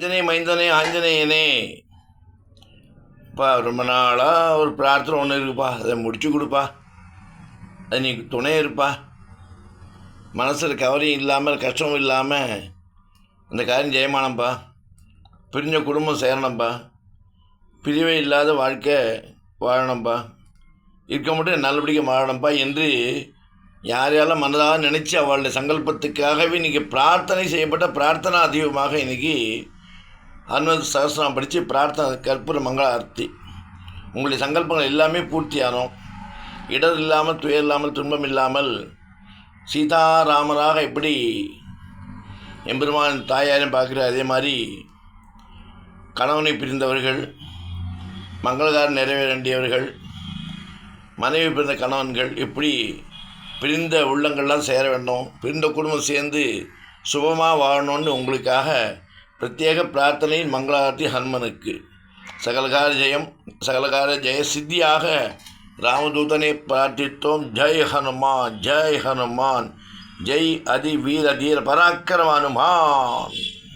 ஆஞ்சநேய மைந்தனே ஆஞ்சநேயனே. இப்போ ரொம்ப நாளாக ஒரு பிரார்த்தனை ஒன்று இருக்குப்பா. அதை முடிச்சு கொடுப்பா. அது நீ துணை இருப்பா. மனசில் கவரையும் இல்லாமல் கஷ்டமும் இல்லாமல் அந்த காரியம் ஜெயமானம்ப்பா பிரிஞ்ச குடும்பம் சேரணும்ப்பா பிரிவே இல்லாத வாழ்க்கை வாழணும்ப்பா இருக்க மட்டும் நல்லபடியாக வாழணும்ப்பா என்று யார் யாரெல்லாம் மனதாக நினச்சி அவளுடைய சங்கல்பத்துக்காகவே இன்றைக்கி பிரார்த்தனை செய்யப்பட்ட பிரார்த்தனா அதிகமாக இன்றைக்கி அனுமதி சகசிரம் படித்து பிரார்த்தனை கற்பூர மங்கள ஆர்த்தி. உங்களுடைய சங்கல்பங்கள் எல்லாமே பூர்த்தியாகும் இடர் இல்லாமல் துயர் இல்லாமல் துன்பம் இல்லாமல் சீதாராமராக எப்படி எம்பெருமான் தாயாரையும் பார்க்குற அதே மாதிரி கணவனை பிரிந்தவர்கள் மங்களகாரம் நிறைவேற வேண்டியவர்கள் மனைவி பிறந்த கணவன்கள் இப்படி பிரிந்த உள்ளங்கள்லாம் சேர வேண்டும் பிரிந்த குடும்பம் சேர்ந்து சுபமாக வாழணும்னு உங்களுக்காக பிரத்யேக பிரார்த்தனையின் மங்களாரத்தி ஹனுமனுக்கு சகலகார ஜெயம் சகலகார ஜெய சித்தியாக ராமதூதனை பிரார்த்தித்தோம் ஜெய் ஹனுமான் ஜெய் ஹனுமான் ஜெய் அதி வீர தீர பராக்கிரம ஹனுமான்